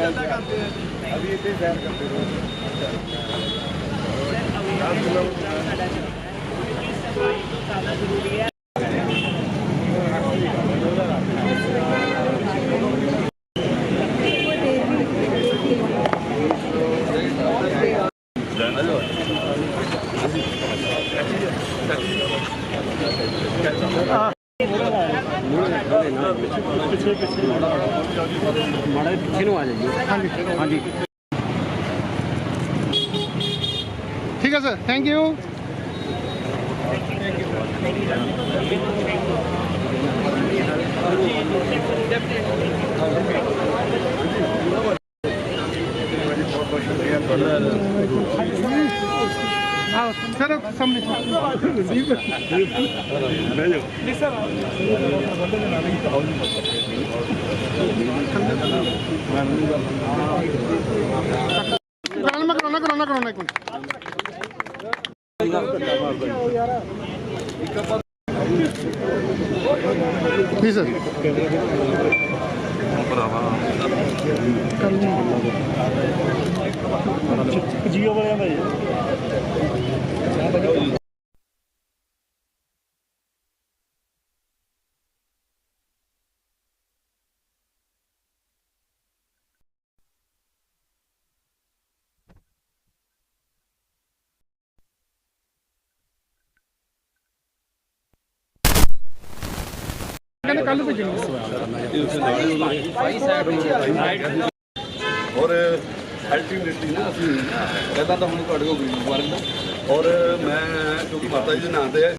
चलता करते हैं अभी इतने सैर करते हो आम लोग ঠিক আছে থ্যাংক ইউ सर सामने कराना कराना कराना कराना एक मिनट ਜੀ ਸਰ। ਜੀਓ ਵਾਲਿਆਂ ਦਾ ਜੀ। ਕਹਿੰਦੇ ਕੱਲ ਭੇਜਣੀ ਔਰ ਅਲਟੀਮੇਟਲੀ ਨਾ ਅਸੀਂ ਕਹਿੰਦਾ ਤਾਂ ਹੁਣ ਤੁਹਾਡੇ ਕੋਲ ਵੀ ਔਰ ਮੈਂ ਕਿਉਂਕਿ ਮਾਤਾ ਜੀ ਦੇ ਨਾਂ ਤੇ ਹੈ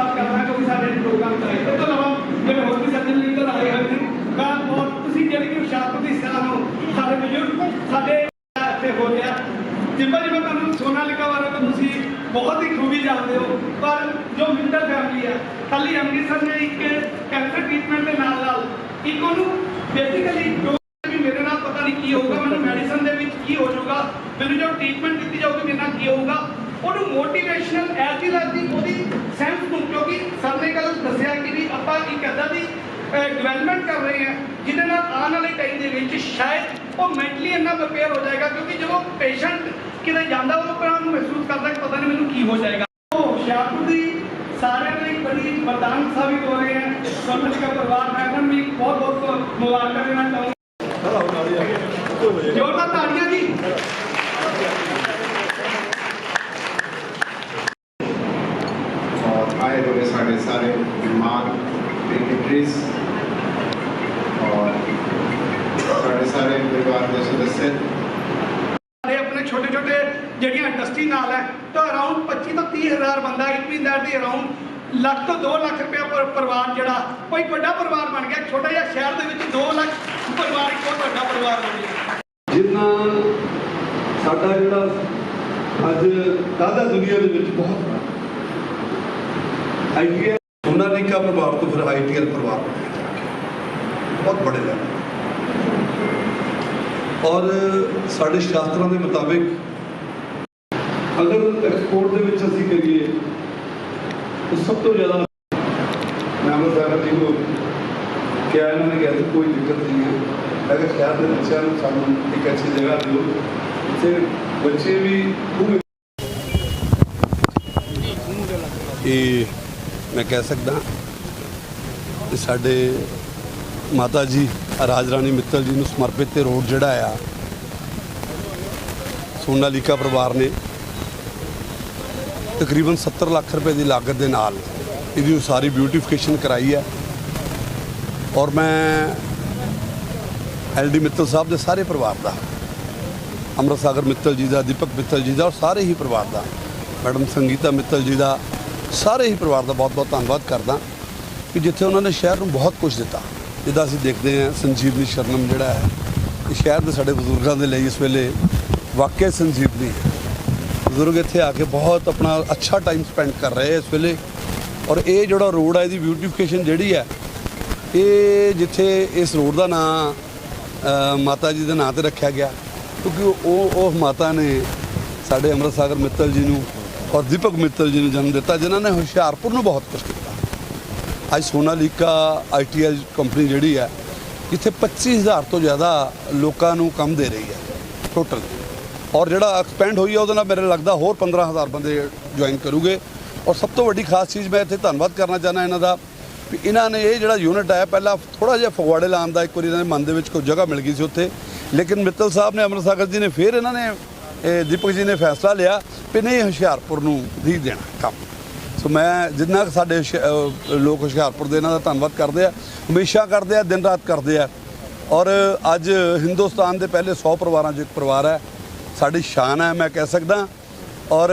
ਹਾਰਦਿਕ ਧੰਨਵਾਦ ਕਿਉਂਕਿ ਸਾਡੇ ਪ੍ਰੋਗਰਾਮ ਕਰਾਏ ਇਸ ਤੋਂ ਇਲਾਵਾ ਜਿਹੜੇ ਹੋਰ ਵੀ ਲੀਡਰ ਆਏ ਹੋਏ ਨੇ। ਮੈਂ ਔਰ ਤੁਸੀਂ ਜਿਹੜੀ ਕਿ ਹੁਸ਼ਿਆਰਪੁਰ ਦੀ ਸੇਵਾ ਨੂੰ ਸਾਡੇ ਬਜ਼ੁਰਗ, ਸਾਡੇ ਇੱਥੇ ਹੋ ਗਿਆ ਜਿਵੇਂ ਜਿਵੇਂ ਤੁਹਾਨੂੰ ਸੋਨਾਲਿਕਾ ਬਾਰੇ ਤਾਂ ਤੁਸੀਂ ਬਹੁਤ ਹੀ ਖੂਬੀ ਜਾਣਦੇ ਹੋ। ਪਰ ਜੋ ਮਿੰਦਲ ਫੈਮਿਲੀ ਹੈ ਖਾਲੀ ਅੰਮ੍ਰਿਤਸਰ ਨੇ ਇੱਕ ਕੈਂਸਰ ਟ੍ਰੀਟਮੈਂਟ ਦੇ ਨਾਲ ਨਾਲ ਇੱਕ ਉਹਨੂੰ ਬੇਸਿਕਲੀ ਵੀ ਮੇਰੇ ਨਾਲ ਪਤਾ ਨਹੀਂ ਕੀ ਹੋਊਗਾ, ਮੈਨੂੰ ਮੈਡੀਸਨ ਦੇ ਵਿੱਚ ਕੀ ਹੋ ਜਾਊਗਾ, ਮੈਨੂੰ ਜੋ ਟ੍ਰੀਟਮੈਂਟ ਦਿੱਤੀ ਜਾਊਗੀ, ਮੇਰੇ ਨਾਲ ਕੀ ਹੋਊਗਾ, ਉਹਨੂੰ ਮੋਟੀਵੇਸ਼ਨਲ ਐਜ਼ ਵੈਲ ਉਹਦੀ ਸੈਂਸ ਨੂੰ ਕਿਉਂਕਿ ਸਰ ਨੇ ਕੱਲ ਦੱਸਿਆ ਕਿ ਵੀ ਆਪਾਂ ਇੱਕ ਇਦਾਂ ਦੀ ਡਿਵੈਲਪਮੈਂਟ ਕਰ ਰਹੇ ਆ ਜਿਹਦੇ ਨਾਲ ਆਉਣ ਵਾਲੇ ਟਾਈਮ ਦੇ ਵਿੱਚ ਸ਼ਾਇਦ ਉਹ ਮੈਂਟਲੀ ਇੰਨਾ ਪ੍ਰਪੇਅਰ ਹੋ ਜਾਏਗਾ, ਕਿਉਂਕਿ ਜਦੋਂ ਪੇਸ਼ੈਂਟ ਕਿਤੇ ਜਾਂਦਾ ਉਹ ਪਰ ਉਹਨੂੰ ਮਹਿਸੂਸ ਕਰਦਾ ਕਿ ਪਤਾ ਨਹੀਂ ਮੈਨੂੰ ਕੀ ਹੋ ਜਾਏਗਾ। ਉਹ ਹੁਸ਼ਿਆਰਪੁਰ ਦੀ ਸਾਰਿਆਂ ਲਈ ਬੜੀ ਵਰਦਾਨ ਸਾਬਿਤ ਹੋ ਰਹੇ ਹੈ। ਸੰਤ ਦਾ ਪਰਿਵਾਰ, ਮੈਂ ਉਹਨਾਂ ਨੂੰ ਬਹੁਤ ਬਹੁਤ ਮੁਬਾਰਕਾਂ ਦੇਣਾ ਚਾਹੁੰਦਾ ਜੋਰਦਾਰ ਤਾੜੀਆਂ ਜੀ। ਆਏ ਹੋਏ ਸਾਡੇ ਸਾਰੇ ਬਿਮਾਰ दिमाग डिग्रीज और साढ़े सारे परिवार के सदस्य ਸਾਡੇ ਆਪਣੇ ਛੋਟੇ ਛੋਟੇ ਜਿਹੜੀਆਂ ਇੰਡਸਟਰੀ ਨਾਲ ਹੈ ਤਾਂ ਅਰਾਊਂਡ 25 ਤੋਂ 30 ਹਜ਼ਾਰ ਬੰਦਾ ਇਟ ਮੀਨ ਦੈਟ ਦੀ ਅਰਾਊਂਡ ਲੱਖ ਤੋਂ 2 ਲੱਖ ਰੁਪਏ ਪਰ ਪਰਿਵਾਰ ਜਿਹੜਾ ਕੋਈ ਵੱਡਾ ਪਰਿਵਾਰ ਬਣ ਗਿਆ ਛੋਟਾ ਜਿਹਾ ਸ਼ਹਿਰ ਦੇ ਵਿੱਚ 2 ਲੱਖ ਪਰਿਵਾਰ ਇੱਕ ਬਹੁਤ ਵੱਡਾ ਪਰਿਵਾਰ ਬਣ ਗਿਆ ਜਿੰਨਾ ਸਾਡਾ ਜਿਹੜਾ ਅੱਜ ਕਾਹਦਾ ਦੁਨੀਆ ਦੇ ਵਿੱਚ ਬਹੁਤ ਆਈਟੀਆਰ ਉਹਨਾਂ ਪਰਿਵਾਰ ਤੋਂ ਫਿਰ ਆਈਟੀਆਰ ਪਰਿਵਾਰ ਬਹੁਤ ਬੜੇ ਲੈਵਲ। ਔਰ ਸਾਡੇ ਸ਼ਾਸਤਰਾਂ ਦੇ ਮੁਤਾਬਿਕ ਅਗਰ ਐਕਸਪੋਰਟ ਦੇ ਵਿੱਚ ਅਸੀਂ ਕਰੀਏ ਤਾਂ ਸਭ ਤੋਂ ਜ਼ਿਆਦਾ ਮੈਂ ਸਾਹਿਬ ਜੀ ਨੂੰ ਕਿਹਾ, ਇਹਨਾਂ ਨੇ ਕਿਹਾ ਸੀ, ਕੋਈ ਦਿੱਕਤ ਨਹੀਂ ਹੈ। ਅਗਰ ਸ਼ਹਿਰ ਦੇ ਬੱਚਿਆਂ ਨੂੰ ਸਾਨੂੰ ਇੱਕ ਅੱਛੀ ਜਗ੍ਹਾ ਦਿਓ ਜਿੱਥੇ ਬੱਚੇ ਵੀ ਇਹ ਮੈਂ ਕਹਿ ਸਕਦਾ ਕਿ ਸਾਡੇ ਮਾਤਾ ਜੀ, ਰਾਜ ਰਾਣੀ ਮਿੱਤਲ ਜੀ ਨੂੰ ਸਮਰਪਿਤ ਤੇ ਰੋਡ ਜਿਹੜਾ ਆ, ਸੋਨਾਲੀਕਾ ਪਰਿਵਾਰ ਨੇ ਤਕਰੀਬਨ 70 ਲੱਖ ਰੁਪਏ ਦੀ ਲਾਗਤ ਦੇ ਨਾਲ ਇਹਦੀ ਸਾਰੀ ਬਿਊਟੀਫਿਕੇਸ਼ਨ ਕਰਾਈ ਹੈ ਔਰ ਮੈਂ ਐਲਡੀ ਮਿੱਤਲ ਸਾਹਿਬ ਦੇ ਸਾਰੇ ਪਰਿਵਾਰ ਦਾ ਅੰਮ੍ਰਿਤ ਮਿੱਤਲ ਜੀ ਦਾ, ਦੀਪਕ ਮਿੱਤਲ ਜੀ ਦਾ ਔਰ ਸਾਰੇ ਹੀ ਪਰਿਵਾਰ ਦਾ, ਮੈਡਮ ਸੰਗੀਤਾ ਮਿੱਤਲ ਜੀ ਦਾ ਸਾਰੇ ਹੀ ਪਰਿਵਾਰ ਦਾ ਬਹੁਤ ਬਹੁਤ ਧੰਨਵਾਦ ਕਰਦਾ ਕਿ ਜਿੱਥੇ ਉਹਨਾਂ ਨੇ ਸ਼ਹਿਰ ਨੂੰ ਬਹੁਤ ਕੁਝ ਦਿੱਤਾ। ਜਿੱਦਾਂ ਅਸੀਂ ਦੇਖਦੇ ਹਾਂ ਸੰਜੀਵਨੀ ਸ਼ਰਨਮ ਜਿਹੜਾ ਹੈ, ਇਹ ਸ਼ਹਿਰ ਦੇ ਸਾਡੇ ਬਜ਼ੁਰਗਾਂ ਦੇ ਲਈ ਇਸ ਵੇਲੇ ਵਾਕਿਆ ਸੰਜੀਵਨੀ ਹੈ। ਬਜ਼ੁਰਗ ਇੱਥੇ ਆ ਕੇ ਬਹੁਤ ਆਪਣਾ ਅੱਛਾ ਟਾਈਮ ਸਪੈਂਡ ਕਰ ਰਹੇ ਇਸ ਵੇਲੇ ਔਰ ਇਹ ਜਿਹੜਾ ਰੋਡ ਹੈ ਇਹਦੀ ਬਿਊਟੀਫਿਕੇਸ਼ਨ ਜਿਹੜੀ ਹੈ, ਇਹ ਜਿੱਥੇ ਇਸ ਰੋਡ ਦਾ ਨਾਂ ਮਾਤਾ ਜੀ ਦੇ ਨਾਂ ਤੇ ਰੱਖਿਆ ਗਿਆ। ਕਿਉਂਕਿ ਉਹ ਉਹ ਮਾਤਾ ਨੇ ਸਾਡੇ ਅੰਮ੍ਰਿਤ ਮਿੱਤਲ ਜੀ ਨੂੰ ਔਰ ਦੀਪਕ ਮਿੱਤਲ ਜੀ ਨੂੰ ਜਨਮ ਦਿੱਤਾ ਜਿਨ੍ਹਾਂ ਨੇ ਹੁਸ਼ਿਆਰਪੁਰ ਨੂੰ ਬਹੁਤ ਕੁਝ ਕੀਤਾ ਅੱਜ ਸੋਨਾਲੀਕਾ ਆਈਟੀਐਲ ਕੰਪਨੀ ਜਿਹੜੀ ਹੈ ਜਿੱਥੇ 25000 ਤੋਂ ਜ਼ਿਆਦਾ ਲੋਕਾਂ ਨੂੰ ਕੰਮ ਦੇ ਰਹੀ ਹੈ ਟੋਟਲ ਔਰ ਜਿਹੜਾ ਐਕਸਪੈਂਡ ਹੋਈ ਹੈ ਉਹਦੇ ਨਾਲ ਮੇਰੇ ਲੱਗਦਾ ਹੋਰ 15000 ਬੰਦੇ ਜੁਆਇਨ ਕਰੂਗੇ ਔਰ ਸਭ ਤੋਂ ਵੱਡੀ ਖਾਸ ਚੀਜ਼ ਮੈਂ ਇੱਥੇ ਧੰਨਵਾਦ ਕਰਨਾ ਚਾਹੁੰਦਾ ਇਹਨਾਂ ਦਾ ਵੀ ਇਹਨਾਂ ਨੇ ਇਹ ਜਿਹੜਾ ਯੂਨਿਟ ਹੈ ਪਹਿਲਾਂ ਥੋੜਾ ਜਿਹਾ ਫਗਵਾੜੇ ਲਾਉਣ ਦਾ ਇੱਕ ਵਾਰੀ ਇਹਨਾਂ ਦੇ ਮਨ ਦੇ ਵਿੱਚ ਕੋਈ ਜਗ੍ਹਾ ਮਿਲ ਗਈ ਸੀ ਉੱਥੇ ਲੇਕਿਨ ਮਿੱਤਲ ਸਾਹਿਬ ਨੇ ਅੰਮ੍ਰਿਤ ਸਾਗਰ ਜੀ ਨੇ ਫਿਰ ਇਹਨਾਂ ਨੇ ਦੀਪਕ ਜੀ ਨੇ ਫੈਸਲਾ ਲਿਆ ਵੀ ਨਹੀਂ ਹੁਸ਼ਿਆਰਪੁਰ ਨੂੰ ਹੀ ਦੇਣਾ ਕੰਮ। ਸੋ ਮੈਂ ਜਿੰਨਾ ਕੁ ਸਾਡੇ ਲੋਕ ਹੁਸ਼ਿਆਰਪੁਰ ਦੇ ਇਹਨਾਂ ਦਾ ਧੰਨਵਾਦ ਕਰਦੇ ਆ ਹਮੇਸ਼ਾ ਕਰਦੇ ਆ, ਦਿਨ ਰਾਤ ਕਰਦੇ ਆ। ਔਰ ਅੱਜ ਹਿੰਦੁਸਤਾਨ ਦੇ ਪਹਿਲੇ 100 ਪਰਿਵਾਰਾਂ 'ਚ ਇੱਕ ਪਰਿਵਾਰ ਹੈ, ਸਾਡੀ ਸ਼ਾਨ ਹੈ ਮੈਂ ਕਹਿ ਸਕਦਾ। ਔਰ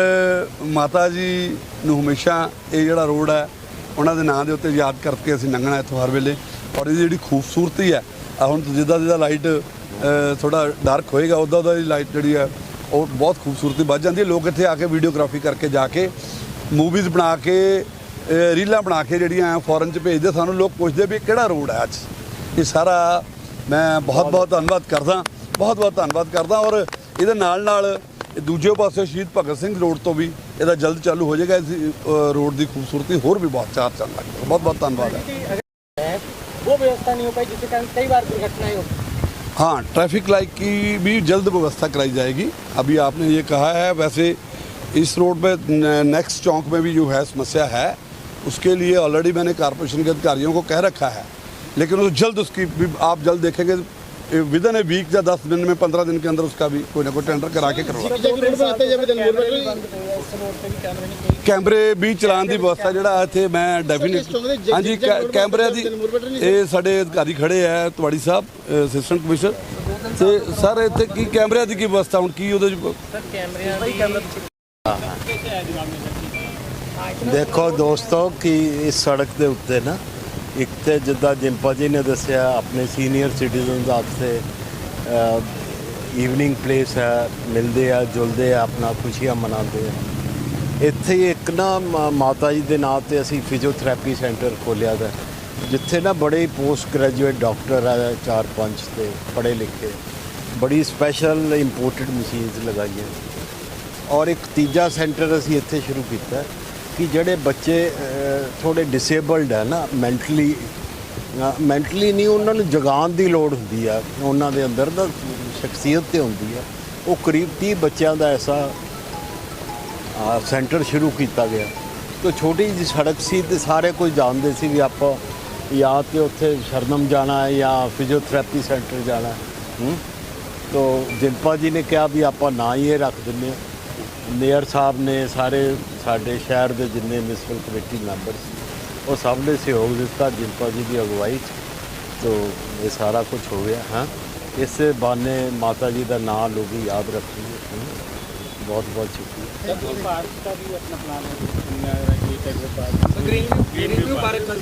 ਮਾਤਾ ਜੀ ਨੂੰ ਹਮੇਸ਼ਾ ਇਹ ਜਿਹੜਾ ਰੋਡ ਹੈ, ਉਹਨਾਂ ਦੇ ਨਾਂ ਦੇ ਉੱਤੇ ਯਾਦ ਕਰਕੇ ਅਸੀਂ ਲੰਘਣਾ ਇੱਥੋਂ ਹਰ ਵੇਲੇ। ਔਰ ਇਹਦੀ ਜਿਹੜੀ ਖੂਬਸੂਰਤੀ ਹੈ ਹੁਣ ਜਿੱਦਾਂ ਜਿੱਦਾਂ ਲਾਈਟ ਥੋੜਾ ਡਾਰਕ ਹੋਏਗਾ ਉਦਾਂ ਉਦਾਂ ਦੀ ਲਾਈਟ ਜਿਹੜੀ ਹੈ ਉਹ ਬਹੁਤ ਖੂਬਸੂਰਤੀ ਵੱਧ ਜਾਂਦੀ ਹੈ। ਲੋਕ ਇੱਥੇ ਆ ਕੇ ਵੀਡੀਓਗ੍ਰਾਫੀ ਕਰਕੇ ਜਾ ਕੇ ਮੂਵੀਜ਼ ਬਣਾ ਕੇ ਰੀਲਾਂ ਬਣਾ ਕੇ ਜਿਹੜੀਆਂ ਆ ਫੋਰਨ ਚ ਭੇਜਦੇ ਸਾਨੂੰ। ਲੋਕ ਪੁੱਛਦੇ ਵੀ ਕਿਹੜਾ ਰੋਡ ਹੈ ਅੱਜ? ਇਹ ਸਾਰਾ ਮੈਂ ਬਹੁਤ ਬਹੁਤ ਧੰਨਵਾਦ ਕਰਦਾ। ਬਹੁਤ ਬਹੁਤ ਧੰਨਵਾਦ ਕਰਦਾ। ਔਰ ਇਹਦੇ ਨਾਲ ਨਾਲ ਦੂਜੇ ਪਾਸੇ ਸ਼ਹੀਦ ਭਗਤ ਸਿੰਘ ਰੋਡ ਤੋਂ ਵੀ ਇਹਦਾ ਜਲਦ ਚਾਲੂ ਹੋ ਜਾਏਗਾ। ਇਸ ਰੋਡ ਦੀ ਖੂਬਸੂਰਤੀ ਹੋਰ ਵੀ ਬਹੁਤ ਚਾਰ ਚੰਨ ਲੱਗ ਬਹੁਤ ਬਹੁਤ ਧੰਨਵਾਦ ਹੈ। ਉਹ ਵਿਵਸਥਾ ਨਹੀਂ ਹੋ ਪਾਈ, ਜਿਸ ਕਾਰਨ ਕਈ ਵਾਰ ਦੁਰਘਟਨਾएं ਹੋ हाँ ट्रैफ़िक लाइट की भी जल्द व्यवस्था कराई जाएगी। अभी आपने ये कहा है, वैसे इस रोड पे नेक्स्ट चौक में भी जो है समस्या है, उसके लिए ऑलरेडी मैंने कारपोरेशन के अधिकारियों को कह रखा है। लेकिन वो जल्द उसकी भी, आप जल्द देखेंगे विद इन ए वीक या दस दिन में पंद्रह दिन के अंदर उसका भी कोई ना कोई टेंडर करा के करवा रोड बनाते जब दिलपुर कैमरे भी में बंद हुए हैं, इस रोड पे भी कैमरे नहीं कोई ਕੈਮਰੇ ਵੀ ਚਲਾਉਣ ਦੀ ਵਿਵਸਥਾ ਜਿਹੜਾ ਇੱਥੇ ਮੈਂ ਡੈਫੀਨਿਟ ਚੌਂਕ ਦੇ ਜ- ਹਾਂਜੀ ਜਿੱਥੇ ਕੈ- ਰੋਡ ਕੈਮਰਿਆਂ ਬਣਦਾ, ਦੀ ਦਿਲਮੁਰ ਬਟਰ ਨਹੀਂ ਇਹ ਸਾਡੇ ਅਧਿਕਾਰੀ ਖੜੇ ਆ ਤਵਾੜੀ ਸਾਹਿਬ ਅਸਿਸਟੈਂਟ ਕਮਿਸ਼ਨਰ ਤੇ ਸਰ ਇੱਥੇ ਕੀ ਕੈਮਰਿਆਂ ਦੀ ਕੀ ਵਿਵਸਥਾ ਹੁਣ ਕੀ ਉਹਦੇ ਚ सर कैमरे भाई कैमरा ਦੇਖੋ ਦੋਸਤੋ ਕਿ ਇਸ ਸੜਕ ਦੇ ਉੱਤੇ ਨਾ ਇੱਕ ਤੇ ਜਿੱਦਾਂ ਜਿੰਪਾ ਜੀ ਨੇ ਦੱਸਿਆ, ਆਪਣੇ ਸੀਨੀਅਰ ਸਿਟੀਜ਼ਨਸ ਵਾਸਤੇ ਈਵਨਿੰਗ ਪਲੇਸ ਹੈ, ਮਿਲਦੇ ਆ, ਜੁਲਦੇ ਆ, ਆਪਣਾ ਖੁਸ਼ੀਆਂ ਮਨਾਉਂਦੇ ਆ। ਇੱਥੇ ਇੱਕ ਨਾ ਮ- ਮਾਤਾ ਜੀ ਦੇ ਨਾਂ ਤੇ ਅਸੀਂ ਫਿਜ਼ੀਓਥੈਰੇਪੀ ਸੈਂਟਰ ਖੋਲਿਆ ਦਾ। ਜਿੱਥੇ ਨਾ ਬੜੇ ਪੋਸਟ ਗ੍ਰੈਜੂਏਟ ਡਾਕਟਰ ਆ, ਚਾਰ ਪੰਜ ਤੇ ਪੜ੍ਹੇ ਲਿਖੇ। ਬੜੀ ਸਪੈਸ਼ਲ ਇੰਪੋਰਟਡ ਮਸ਼ੀਨਸ ਲਗਾਈਆਂ। ਔਰ ਇੱਕ ਤੀਜਾ ਸੈਂਟਰ ਅਸੀਂ ਇੱਥੇ ਸ਼ੁਰੂ ਕੀਤਾ। ਕਿ ਜਿਹੜੇ ਬੱਚੇ ਅਹ, ਥੋੜੇ ਡਿਸੇਬਲਡ ਹੈ ਨਾ ਮੈਂਟਲੀ ਮੈਂਟਲੀ ਨਹੀਂ ਉਹਨਾਂ ਨੂੰ ਜਗਾਉਣ ਦੀ ਲੋੜ ਹੁੰਦੀ ਆ ਉਹਨਾਂ ਦੇ ਅੰਦਰ ਨਾ ਸ਼ਖਸੀਅਤ ਤੇ ਹੁੰਦੀ ਆ। ਉਹ ਕਰੀਬ 30 ਬੱਚਿਆਂ ਦਾ ਐਸਾ ਸੈਂਟਰ ਸ਼ੁਰੂ ਕੀਤਾ ਗਿਆ। ਤੇ ਛੋਟੀ ਜਿਹੀ ਸੜਕ ਸੀ ਤੇ ਸਾਰੇ ਕੋਈ ਜਾਣਦੇ ਸੀ ਵੀ ਆਪਾਂ ਜਾਂ ਤੇ ਉੱਥੇ ਸ਼ਰਨਮ ਜਾਣਾ ਹੈ ਜਾਂ ਫਿਜ਼ੀਓਥੈਰੇਪੀ ਸੈਂਟਰ ਜਾਣਾ ਹੈ। ਹੂੰ? ਤੋ ਜਿੰਪਾ ਜੀ ਨੇ ਕਿਹਾ ਵੀ ਆਪਾਂ ਨਾ ਹੀ ਇਹ ਰੱਖ ਦਿੰਦੇ ਹਾਂ। ਮੇਅਰ ਸਾਹਿਬ ਨੇ ਸਾਰੇ ਸਾਡੇ ਸ਼ਹਿਰ ਦੇ ਜਿੰਨੇ ਮਿਊਨਿਸਪਲ ਕਮੇਟੀ ਮੈਂਬਰ ਸੀ ਉਹ ਸਭ ਨੇ ਸਹਿਯੋਗ ਦਿੱਤਾ ਜਿੰਪਾ ਜੀ ਦੀ ਅਗਵਾਈ 'ਚ, ਤੋਂ ਇਹ ਸਾਰਾ ਕੁਝ ਹੋ ਗਿਆ, ਹਾਂ। ਇਸੇ ਬਾਨੇ ਮਾਤਾ ਜੀ ਦਾ ਨਾਮ ਲੋਕੀ ਯਾਦ ਰੱਖਣਗੇ ਬਹੁਤ ਬਹੁਤ ਸ਼ੁਕਰੀਆ।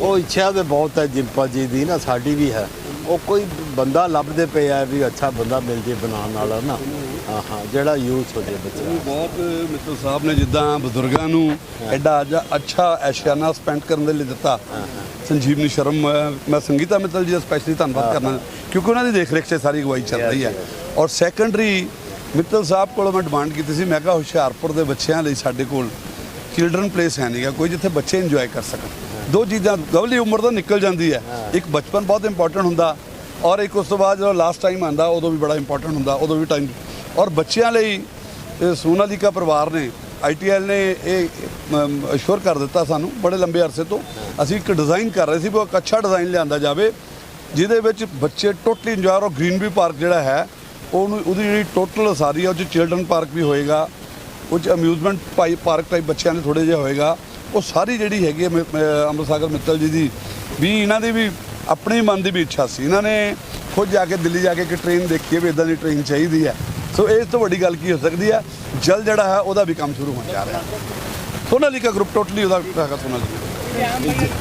ਉਹ ਇੱਛਾ ਤੇ ਬਹੁਤ ਹੈ ਜਿੰਪਾ ਜੀ ਦੀ ਨਾ, ਸਾਡੀ ਵੀ ਹੈ। ਉਹ ਕੋਈ ਬੰਦਾ ਲੱਭਦੇ ਪਿਆ ਵੀ ਅੱਛਾ ਬੰਦਾ ਮਿਲ ਜੇ ਬਣਾਉਣ ਵਾਲਾ ਨਾ। ਹਾਂ ਹਾਂ ਜਿਹੜਾ ਯੂਥ ਹੋ ਜੇ ਬੱਚਾ। ਬਹੁਤ ਮਿੱਤਲ ਸਾਹਿਬ ਨੇ ਜਿੱਦਾਂ ਬਜ਼ੁਰਗਾਂ ਨੂੰ ਐਡਾ ਅੱਜ ਅੱਛਾ ਐਸ਼ਿਆਨਾ ਸਪੈਂਡ ਕਰਨ ਦੇ ਲਈ ਦਿੱਤਾ। ਸੰਜੀਵਨੀ ਸ਼ਰਮ ਮੈਂ ਸੰਗੀਤਾ ਮਿੱਤਲ ਜੀ ਦਾ ਸਪੈਸ਼ਲੀ ਧੰਨਵਾਦ ਕਰਨਾ ਕਿਉਂਕਿ ਉਹਨਾਂ ਦੀ ਦੇਖ ਰੇਖ 'ਚ ਸਾਰੀ ਅਗਵਾਈ ਚੱਲ ਰਹੀ ਹੈ। ਔਰ ਸੈਕੰਡਰੀ ਮਿੱਤਲ ਸਾਹਿਬ ਕੋਲੋਂ ਮੈਂ ਡਿਮਾਂਡ ਕੀਤੀ ਸੀ ਮੈਂ ਕਿਹਾ ਹੁਸ਼ਿਆਰਪੁਰ ਦੇ ਬੱਚਿਆਂ ਲਈ ਸਾਡੇ ਕੋਲ ਚਿਲਡਰਨ ਪਲੇਸ ਹੈ ਨਹੀਂਗਾ ਕੋਈ ਜਿੱਥੇ ਬੱਚੇ ਇੰਜੋਏ ਕਰ ਸਕਣ। ਦੋ ਚੀਜ਼ਾਂ ਗਵਲੀ ਉਮਰ ਤੋਂ ਨਿਕਲ ਜਾਂਦੀ ਹੈ। ਇੱਕ ਬਚਪਨ ਬਹੁਤ ਇੰਪੋਰਟੈਂਟ ਹੁੰਦਾ ਔਰ ਇੱਕ ਉਸ ਤੋਂ ਬਾਅਦ ਜਦੋਂ ਲਾਸਟ ਟਾਈਮ ਆਂਦਾ ਉਦੋਂ ਵੀ ਬੜਾ ਇੰਪੋਰਟੈਂਟ ਹੁੰਦਾ ਉਦੋਂ ਵੀ ਟਾਈਮ ਔਰ ਬੱਚਿਆਂ ਲਈ ਇਹ ਸੋਨਾਲੀਕਾ ਪਰਿਵਾਰ ਨੇ ਆਈਟੀਐਲ ਨੇ ਇਹ ਅਸ਼ੋਰ ਕਰ ਦਿੱਤਾ ਸਾਨੂੰ ਬੜੇ ਲੰਬੇ ਅਰਸੇ ਤੋਂ। ਅਸੀਂ ਇੱਕ ਡਿਜ਼ਾਈਨ ਕਰ ਰਹੇ ਸੀ, ਵੀ ਇੱਕ ਅੱਛਾ ਡਿਜ਼ਾਈਨ ਲਿਆਂਦਾ ਜਾਵੇ, ਜਿਹਦੇ ਵਿੱਚ ਬੱਚੇ ਟੋਟਲੀ ਇੰਜੋਏ ਔਰ ਗ੍ਰੀਨਰੀ ਪਾਰਕ ਜਿਹੜਾ ਹੈ, ਉਹਨੂੰ, ਉਹਦੀ ਜਿਹੜੀ ਟੋਟਲ ਸਾਰੀ ਹੈ ਉਹ 'ਚ ਚਿਲਡਰਨ ਪਾਰਕ ਵੀ ਹੋਏਗਾ, ਉਹ 'ਚ ਅਮਿਊਜ਼ਮੈਂਟ ਪਾਰਕ ਟਾਈਪ ਬੱਚਿਆਂ ਲਈ ਥੋੜੇ ਜਿਹਾ ਹੋਏਗਾ। ਉਹ ਸਾਰੀ ਜਿਹੜੀ ਹੈਗੀ ਹੈ ਮ- ਅੰਮ੍ਰਿਤਸਾਗਰ ਮਿੱਤਲ ਜੀ ਦੀ, ਵੀ ਇਹਨਾਂ ਦੀ ਵੀ ਆਪਣੇ ਮਨ ਦੀ ਵੀ ਇੱਛਾ ਸੀ। ਇਹਨਾਂ ਨੇ ਖੁਦ ਜਾ ਕੇ ਦਿੱਲੀ ਜਾ ਕੇ ਇੱਕ ਟ੍ਰੇਨ ਦੇਖੀ ਹੈ ਵੀ ਇਦਾਂ ਦੀ ਟ੍ਰੇਨ ਚਾਹੀਦੀ ਹੈ। ਸੋ ਇਸ ਤੋਂ ਵੱਡੀ ਗੱਲ ਕੀ ਹੋ ਸਕਦੀ ਹੈ? ਜਲ ਜਿਹੜਾ ਹੈ, ਉਹਦਾ ਵੀ ਕੰਮ ਸ਼ੁਰੂ ਹੋਣ ਜਾ ਰਿਹਾ ਸੋਨਾਲੀਕਾ ਗਰੁੱਪ ਟੋਟਲੀ ਉਹਦਾ ਹੈਗਾ ਸੋਨਾਲੀਕਾ।